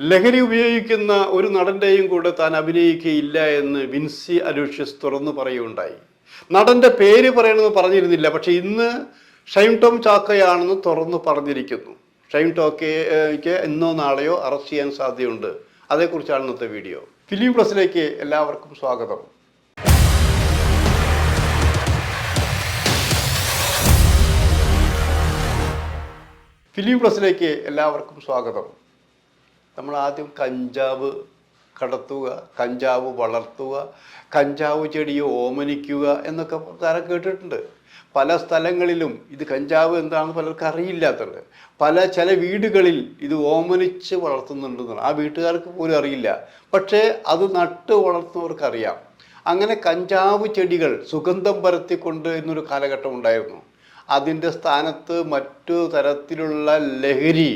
ലഹരി ഉപയോഗിക്കുന്ന ഒരു നടന്റെയും കൂടെ താൻ അഭിനയിക്കുകയില്ല എന്ന് വിൻസി അലൂഷ്യസ് തുറന്നു പറയുകയുണ്ടായി. നടന്റെ പേര് പറയണമെന്ന് പറഞ്ഞിരുന്നില്ല പക്ഷെ ഇന്ന് ഷൈം ടോം ചാക്കയാണെന്ന് തുറന്നു പറഞ്ഞിരിക്കുന്നു. ഷൈം ടോക്കയ്ക്ക് ഇന്നോ നാളെയോ അറസ്റ്റ് ചെയ്യാൻ സാധ്യതയുണ്ട്. അതേക്കുറിച്ചാണ് ഇന്നത്തെ വീഡിയോ. ഫിലിം പ്ലസിലേക്ക് എല്ലാവർക്കും സ്വാഗതം. ഫിലിം പ്ലസിലേക്ക് എല്ലാവർക്കും സ്വാഗതം. നമ്മൾ ആദ്യം കഞ്ചാവ് കടത്തുക കഞ്ചാവ് വളർത്തുക കഞ്ചാവ് ചെടി ഓമനിക്കുക എന്നൊക്കെ താരം കേട്ടിട്ടുണ്ട്. പല സ്ഥലങ്ങളിലും ഇത് കഞ്ചാവ് എന്താണെന്ന് പലർക്കും അറിയില്ലാത്തത് പല ചില വീടുകളിൽ ഇത് ഓമനിച്ച് വളർത്തുന്നുണ്ടെന്നാണ്. ആ വീട്ടുകാർക്ക് പോലും അറിയില്ല. പക്ഷേ അത് നട്ട് വളർത്തുന്നവർക്കറിയാം അങ്ങനെ കഞ്ചാവ് ചെടികൾ സുഗന്ധം പരത്തിക്കൊണ്ട് എന്നൊരു കാലഘട്ടം ഉണ്ടായിരുന്നു. അതിന്റെ സ്ഥാനത്ത് മറ്റു തരത്തിലുള്ള ലഹരി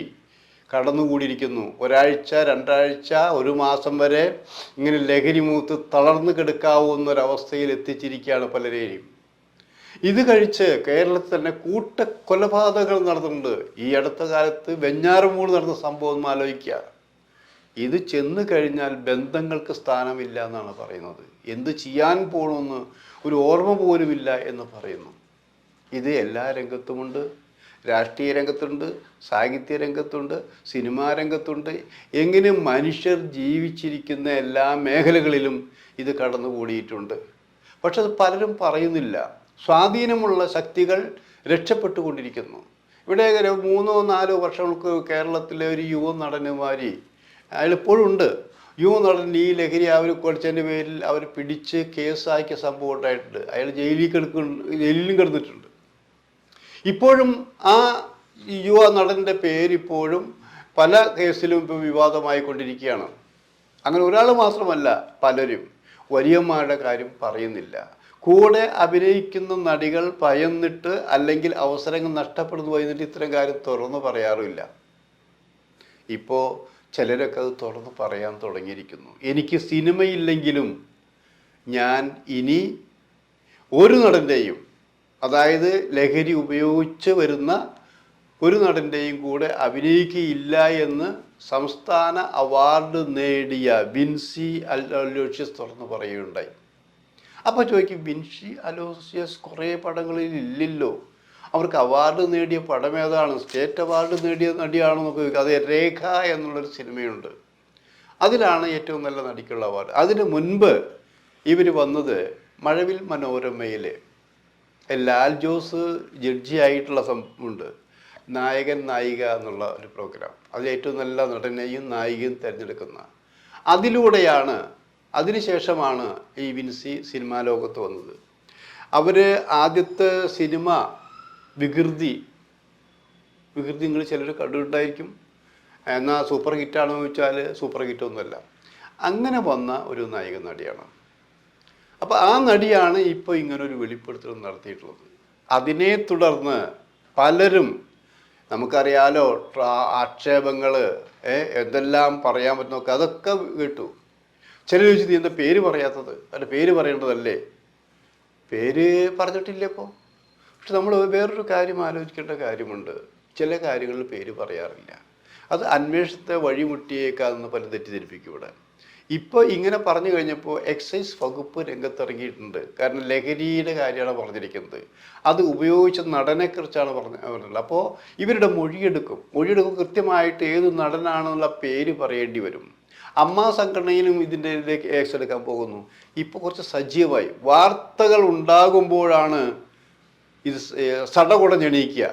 കടന്നുകൂടിയിരിക്കുന്നു. ഒരാഴ്ച രണ്ടാഴ്ച ഒരു മാസം വരെ ഇങ്ങനെ ലഹരി മൂത്ത് തളർന്നു കിടക്കാവുന്ന ഒരവസ്ഥയിൽ എത്തിച്ചിരിക്കുകയാണ് പലരെയും. ഇത് കഴിച്ച് കേരളത്തിൽ തന്നെ കൂട്ട കൊലപാതകങ്ങൾ നടന്നിട്ടുണ്ട്. ഈ അടുത്ത കാലത്ത് വെഞ്ഞാറുമൂട് നടന്ന സംഭവം ആലോചിക്കുക. ഇത് ചെന്ന് കഴിഞ്ഞാൽ ബന്ധങ്ങൾക്ക് സ്ഥാനമില്ല എന്നാണ് പറയുന്നത്. എന്ത് ചെയ്യാൻ പോകണമെന്ന് ഒരു ഓർമ്മ പോലുമില്ല എന്ന് പറയുന്നു. ഇത് എല്ലാ രംഗത്തുമുണ്ട്. രാഷ്ട്രീയ രംഗത്തുണ്ട് സാഹിത്യ രംഗത്തുണ്ട് സിനിമാ രംഗത്തുണ്ട്. എങ്ങനെ മനുഷ്യർ ജീവിച്ചിരിക്കുന്ന എല്ലാ മേഖലകളിലും ഇത് കടന്നുകൂടിയിട്ടുണ്ട്. പക്ഷെ അത് പലരും പറയുന്നില്ല. സ്വാധീനമുള്ള ശക്തികൾ രക്ഷപ്പെട്ടുകൊണ്ടിരിക്കുന്നു. ഇവിടെ മൂന്നോ നാലോ വർഷങ്ങൾക്ക് കേരളത്തിലെ ഒരു യുവ നടനുമാരി അയാളിപ്പോഴുണ്ട് യുവ നടൻ ഈ ലഹരി അവർ കുറച്ചതിന്റെ പേരിൽ അവർ പിടിച്ച് കേസാക്കിയ സംഭവം ഉണ്ടായിട്ടുണ്ട്. അയാൾ ജയിലിൽ കിടക്കുന്നു ജയിലിലും കിടന്നിട്ടുണ്ട്. ഇപ്പോഴും ആ യുവ നടന്റെ പേരിപ്പോഴും പല കേസിലും ഇപ്പോൾ വിവാദമായി കൊണ്ടിരിക്കുകയാണ് അങ്ങനെ ഒരാൾ മാത്രമല്ല പലരും വലിയമ്മയുടെ കാര്യം പറയുന്നില്ല. കൂടെ അഭിനയിക്കുന്ന നടികൾ പയന്നിട്ട് അല്ലെങ്കിൽ അവസരങ്ങൾ നഷ്ടപ്പെടുന്നു പോയിട്ട് ഇത്തരം കാര്യം തുറന്നു പറയാറുമില്ല. ഇപ്പോൾ ചിലരൊക്കെ അത് തുറന്ന് പറയാൻ തുടങ്ങിയിരിക്കുന്നു. എനിക്ക് സിനിമയില്ലെങ്കിലും ഞാൻ ഇനി ഒരു നടന്റെയും അതായത് ലഹരി ഉപയോഗിച്ച് വരുന്ന ഒരു നടന്റെയും കൂടെ അഭിനയിക്കുകയില്ല എന്ന് സംസ്ഥാന അവാർഡ് നേടിയ അൽ അലോഷ്യസ് തുറന്ന് പറയുകയുണ്ടായി. അപ്പോൾ ചോദിക്കും ബിൻസി അലോഷ്യസ് കുറേ പടങ്ങളിൽ ഇല്ലല്ലോ. അവർക്ക് അവാർഡ് നേടിയ പടം ഏതാണ്? സ്റ്റേറ്റ് അവാർഡ് നേടിയ നടിയാണെന്നൊക്കെ ചോദിക്കും. അത് രേഖ എന്നുള്ളൊരു സിനിമയുണ്ട്. അതിലാണ് ഏറ്റവും നല്ല നടിക്കുള്ള അവാർഡ്. അതിന് മുൻപ് ഇവർ വന്നത് മഴവിൽ മനോരമയിൽ ലാൽ ജോസ് ജഡ്ജി ആയിട്ടുള്ള സംഭവമുണ്ട് നായകൻ നായിക എന്നുള്ള ഒരു പ്രോഗ്രാം അതിൽ ഏറ്റവും നല്ല നടനെയും നായികയും തിരഞ്ഞെടുക്കുന്ന. അതിലൂടെയാണ് അതിനുശേഷമാണ് ഈ വിൻസി സിനിമാ ലോകത്ത് വന്നത്. അവർ ആദ്യത്തെ സിനിമ വികൃതി വികൃതി നിങ്ങൾ ചിലർ കണ്ടിട്ടുണ്ടായിരിക്കും. എന്നാൽ സൂപ്പർ ഹിറ്റാണോ ചോദിച്ചാൽ സൂപ്പർ ഹിറ്റൊന്നുമല്ല. അങ്ങനെ വന്ന ഒരു നായിക നടിയാണ്. അപ്പോൾ ആ നടിയാണ് ഇപ്പോൾ ഇങ്ങനൊരു വെളിപ്പെടുത്തൽ നടത്തിയിട്ടുള്ളത്. അതിനെ തുടർന്ന് പലരും നമുക്കറിയാലോ ആക്ഷേപങ്ങൾ എന്തെല്ലാം പറയാൻ പറ്റുന്നൊക്കെ അതൊക്കെ കേട്ടു. ചില ചോദിച്ചു നീ എന്താ പേര് പറയാത്തത്? അല്ല പേര് പറയേണ്ടതല്ലേ? പേര് പറഞ്ഞിട്ടില്ല ഇപ്പോൾ പക്ഷെ നമ്മൾ വേറൊരു കാര്യം ആലോചിക്കേണ്ട കാര്യമുണ്ട്. ചില കാര്യങ്ങളിൽ പേര് പറയാറില്ല. അത് അന്വേഷണത്തെ വഴിമുട്ടിയേക്കാന്ന് പല തെറ്റിദ്ധരിപ്പിക്കും ഇവിടെ. ഇപ്പോൾ ഇങ്ങനെ പറഞ്ഞു കഴിഞ്ഞപ്പോൾ എക്സൈസ് വകുപ്പ് രംഗത്തിറങ്ങിയിട്ടുണ്ട്. കാരണം ലഹരിയുടെ കാര്യമാണ് പറഞ്ഞിരിക്കുന്നത്. അത് ഉപയോഗിച്ച നടനെക്കുറിച്ചാണ് പറഞ്ഞ പറഞ്ഞത് അപ്പോൾ ഇവരുടെ മൊഴിയെടുക്കും. മൊഴിയെടുക്കും കൃത്യമായിട്ട് ഏത് നടനാണെന്നുള്ള പേര് പറയേണ്ടി വരും. അമ്മ സംഘടനയിലും ഇതിന്റെ കേസ് എടുക്കാൻ പോകുന്നു. ഇപ്പോൾ കുറച്ച് സജീവമായി. വാർത്തകൾ ഉണ്ടാകുമ്പോഴാണ് ഇത് സടകുടഞ്ഞെണീക്കുക.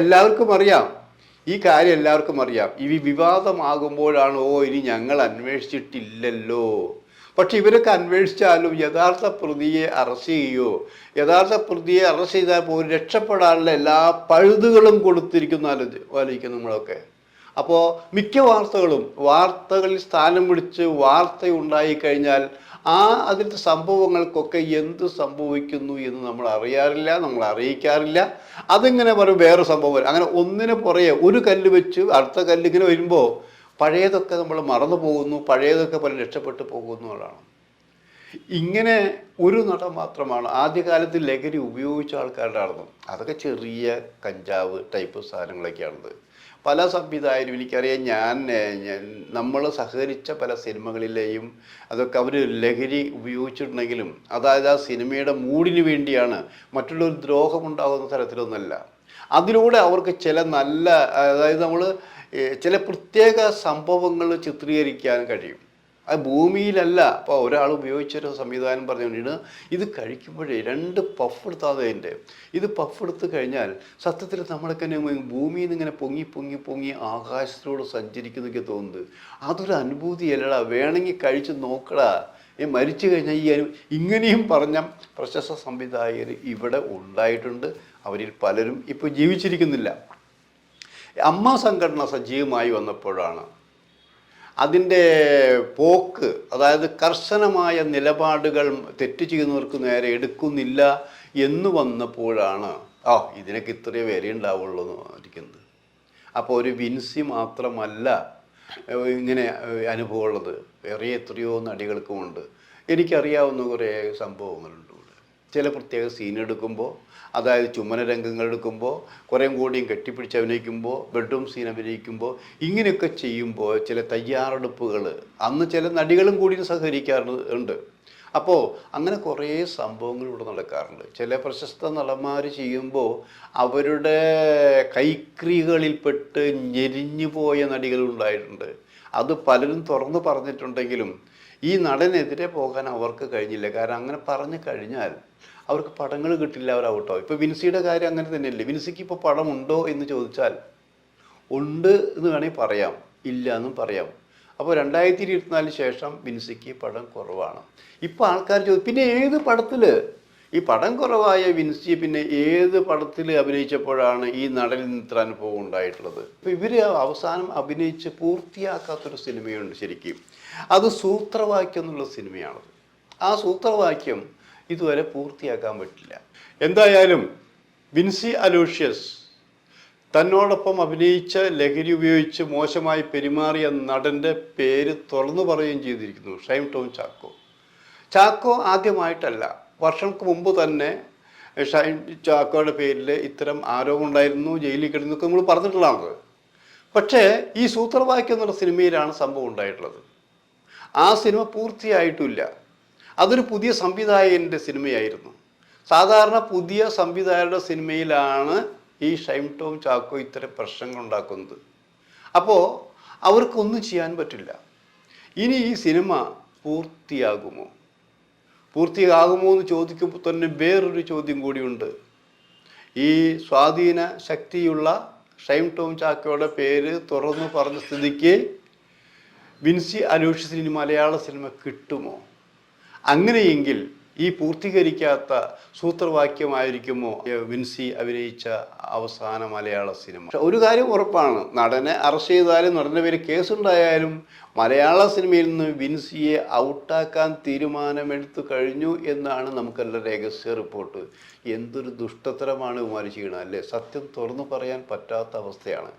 എല്ലാവർക്കും അറിയാം. ഈ കാര്യം എല്ലാവർക്കും അറിയാം. ഈ വിവാദമാകുമ്പോഴാണ് ഓ ഇനി ഞങ്ങൾ അന്വേഷിച്ചിട്ടില്ലല്ലോ. പക്ഷെ ഇവരൊക്കെ അന്വേഷിച്ചാലും യഥാർത്ഥ പ്രതിയെ അറസ്റ്റ് ചെയ്യുകയോ യഥാർത്ഥ പ്രതിയെ അറസ്റ്റ് ചെയ്താൽ പോലും രക്ഷപ്പെടാനുള്ള എല്ലാ പഴുതുകളും കൊടുത്തിരിക്കുന്നു ആലോചി ആലോചിക്കും നമ്മളൊക്കെ. അപ്പോൾ മിക്ക വാർത്തകളും വാർത്തകളിൽ സ്ഥാനം പിടിച്ച് വാർത്ത ഉണ്ടായിക്കഴിഞ്ഞാൽ ആ അതിലത്തെ സംഭവങ്ങൾക്കൊക്കെ എന്ത് സംഭവിക്കുന്നു എന്ന് നമ്മൾ അറിയാറില്ല നമ്മൾ അറിയിക്കാറില്ല. അതിങ്ങനെ പറയും? വേറെ സംഭവം അങ്ങനെ ഒന്നിനെ പുറകെ ഒരു കല്ല് വെച്ച് അടുത്ത കല്ല് ഇങ്ങനെ വരുമ്പോൾ പഴയതൊക്കെ നമ്മൾ മറന്നു പോകുന്നു പഴയതൊക്കെ പല രക്ഷപ്പെട്ടു പോകുന്നു എന്നുള്ളതാണ്. ഇങ്ങനെ ഒരു നട മാത്രമാണ് ആദ്യകാലത്ത് ലഹരി ഉപയോഗിച്ച ആൾക്കാരുടെ നടന്നത് അതൊക്കെ ചെറിയ കഞ്ചാവ് ടൈപ്പ് സാധനങ്ങളൊക്കെയാണത്. പല സംവിധായകരും എനിക്കറിയാം ഞാൻ നമ്മൾ സഹകരിച്ച പല സിനിമകളിലെയും അതൊക്കെ അവർ ലഹരി ഉപയോഗിച്ചിട്ടുണ്ടെങ്കിലും അതായത് ആ സിനിമയുടെ മൂടിന് വേണ്ടിയാണ് മറ്റുള്ളൊരു ദ്രോഹമുണ്ടാകുന്ന തരത്തിലൊന്നല്ല. അതിലൂടെ അവർക്ക് ചില നല്ല അതായത് നമ്മൾ ചില പ്രത്യേക സംഭവങ്ങൾ ചിത്രീകരിക്കാൻ കഴിയും. അത് ഭൂമിയിലല്ല. അപ്പോൾ ഒരാൾ ഉപയോഗിച്ചൊരു സംവിധാനം പറഞ്ഞുകൊണ്ടിട്ട് ഇത് കഴിക്കുമ്പോഴേ രണ്ട് പഫ് എടുത്താതെ അതിന്റെ. ഇത് പഫ് എടുത്തു കഴിഞ്ഞാൽ സത്യത്തിൽ നമ്മളൊക്കെ ഭൂമിയിൽ നിന്ന് ഇങ്ങനെ പൊങ്ങി പൊങ്ങി പൊങ്ങി ആകാശത്തിലൂടെ സഞ്ചരിക്കുന്നൊക്കെ തോന്നുന്നത്. അതൊരു അനുഭൂതിയല്ലടാ വേണമെങ്കിൽ കഴിച്ച് നോക്കടാ. ഈ മരിച്ചു കഴിഞ്ഞാൽ ഈ അനു ഇങ്ങനെയും പറഞ്ഞ പ്രശസ്ത സംവിധായകർ ഇവിടെ ഉണ്ടായിട്ടുണ്ട്. അവരിൽ പലരും ഇപ്പോൾ ജീവിച്ചിരിക്കുന്നില്ല. അമ്മ സംഘടന സജീവമായി വന്നപ്പോഴാണ് അതിന്റെ പോക്ക് അതായത് കർശനമായ നിലപാടുകൾ തെറ്റ് ചെയ്യുന്നവർക്ക് നേരെ എടുക്കുന്നില്ല എന്ന് വന്നപ്പോഴാണ് ആ ഇതിനൊക്കെ ഇത്രയേ വില ഉണ്ടാവുള്ളൂ എന്ന് ഇരിക്കുന്നത് അപ്പോൾ ഒരു വിൻസി മാത്രമല്ല ഇങ്ങനെ അനുഭവമുള്ളത്. വേറെ എത്രയോ നടികൾക്കുമുണ്ട് എനിക്കറിയാവുന്ന കുറേ സംഭവങ്ങളുണ്ട്. ചില പ്രത്യേക സീൻ എടുക്കുമ്പോൾ അതായത് ചുമന രംഗങ്ങൾ എടുക്കുമ്പോൾ കുറേം കൂടിയും കെട്ടിപ്പിടിച്ച് അഭിനയിക്കുമ്പോൾ ബെഡ്റൂം സീൻ അഭിനയിക്കുമ്പോൾ ഇങ്ങനെയൊക്കെ ചെയ്യുമ്പോൾ ചില തയ്യാറെടുപ്പുകൾ അന്ന് ചില നടികളും കൂടി സഹകരിക്കാറുണ്ട് അപ്പോൾ അങ്ങനെ കുറേ സംഭവങ്ങൾ ഇവിടെ നടക്കാറുണ്ട്. ചില പ്രശസ്ത നടന്മാർ ചെയ്യുമ്പോൾ അവരുടെ കൈക്രികളിൽപ്പെട്ട് ഞെരിഞ്ഞു പോയ നടികളുണ്ടായിട്ടുണ്ട് അത് പലരും തുറന്നു പറഞ്ഞിട്ടുണ്ടെങ്കിലും ഈ നടനെതിരെ പോകാൻ അവർക്ക് കഴിഞ്ഞില്ല. കാരണം അങ്ങനെ പറഞ്ഞു കഴിഞ്ഞാൽ അവർക്ക് പടങ്ങൾ കിട്ടില്ല അവർ ഔട്ടോ ഇപ്പോൾ വിൻസിയുടെ കാര്യം അങ്ങനെ തന്നെയല്ലേ? വിൻസിക്ക് ഇപ്പോൾ ഉണ്ടോ എന്ന് ചോദിച്ചാൽ ഉണ്ട് എന്ന് വേണമെങ്കിൽ പറയാം. ഇല്ല എന്നും പറയാം. അപ്പോൾ രണ്ടായിരത്തി ഇരുപത്തിനാലിന് ശേഷം വിൻസിക്ക് പടം കുറവാണ്. ഇപ്പോൾ ആൾക്കാർ ചോദിച്ചു പിന്നെ ഏത് പടത്തിൽ ഈ പടം കുറവായ വിൻസി പിന്നെ ഏത് പടത്തിൽ അഭിനയിച്ചപ്പോഴാണ് ഈ നടനിൽ നിത്ര അനുഭവം ഉണ്ടായിട്ടുള്ളത് അപ്പോൾ ഇവർ അവസാനം അഭിനയിച്ച് പൂർത്തിയാക്കാത്തൊരു സിനിമയുണ്ട് ശരിക്കും. അത് സൂത്രവാക്യം എന്നുള്ള സിനിമയാണത്. ആ സൂത്രവാക്യം ഇതുവരെ പൂർത്തിയാക്കാൻ പറ്റില്ല. എന്തായാലും വിൻസി അലൂഷ്യസ് തന്നോടൊപ്പം അഭിനയിച്ച ലഹരി ഉപയോഗിച്ച് മോശമായി പെരുമാറിയ നടന്റെ പേര് തുറന്നു പറയുകയും ചെയ്തിരിക്കുന്നു ഷൈം ടോം ചാക്കോ. ചാക്കോ ആദ്യമായിട്ടല്ല വർഷങ്ങൾക്ക് മുമ്പ് തന്നെ ഷൈം ചാക്കോയുടെ പേരിൽ ഇത്തരം ആരോപണം ഉണ്ടായിരുന്നു ജയിലിൽ കിടന്നൊക്കെ നമ്മൾ പറഞ്ഞിട്ടുള്ളതാണ്. പക്ഷേ ഈ സൂത്രവാക്യം എന്നുള്ള സിനിമയിലാണ് സംഭവം ഉണ്ടായിട്ടുള്ളത്. ആ സിനിമ പൂർത്തിയായിട്ടില്ല. അതൊരു പുതിയ സംവിധായകന്റെ സിനിമയായിരുന്നു. സാധാരണ പുതിയ സംവിധായകരുടെ സിനിമയിലാണ് ഈ ഷൈം ടോം ചാക്കോ ഇത്തരം പ്രശ്നങ്ങൾ ഉണ്ടാക്കുന്നത്. അപ്പോൾ അവർക്കൊന്നും ചെയ്യാൻ പറ്റില്ല. ഇനി ഈ സിനിമ പൂർത്തിയാകുമോ? പൂർത്തിയാകുമോ എന്ന് ചോദിക്കുമ്പോൾ തന്നെ വേറൊരു ചോദ്യം കൂടിയുണ്ട്. ഈ സ്വാധീന ശക്തിയുള്ള ഷൈം ടോം ചാക്കോയുടെ പേര് തുറന്നു പറഞ്ഞ സ്ഥിതിക്ക് വിൻസി അനൂഷ് സിനി മലയാള സിനിമ കിട്ടുമോ? അങ്ങനെയെങ്കിൽ ഈ പൂർത്തീകരിക്കാത്ത സൂത്രവാക്യമായിരിക്കുമോ? വിൻസി അഭിനയിച്ച അവസാന മലയാള സിനിമ. ഒരു കാര്യം ഉറപ്പാണ്. നടനെ അറസ്റ്റ് ചെയ്താലും നടന്റെ പേര് കേസുണ്ടായാലും മലയാള സിനിമയിൽ നിന്ന് വിൻസിയെ ഔട്ടാക്കാൻ തീരുമാനമെടുത്തു കഴിഞ്ഞു എന്നാണ് നമുക്കെല്ലാം രഹസ്യ റിപ്പോർട്ട്. എന്തൊരു ദുഷ്ടത്തരമാണ് കുമാരി ചെയ്യണം അല്ലേ? സത്യം തുറന്നു പറയാൻ പറ്റാത്ത അവസ്ഥയാണ്.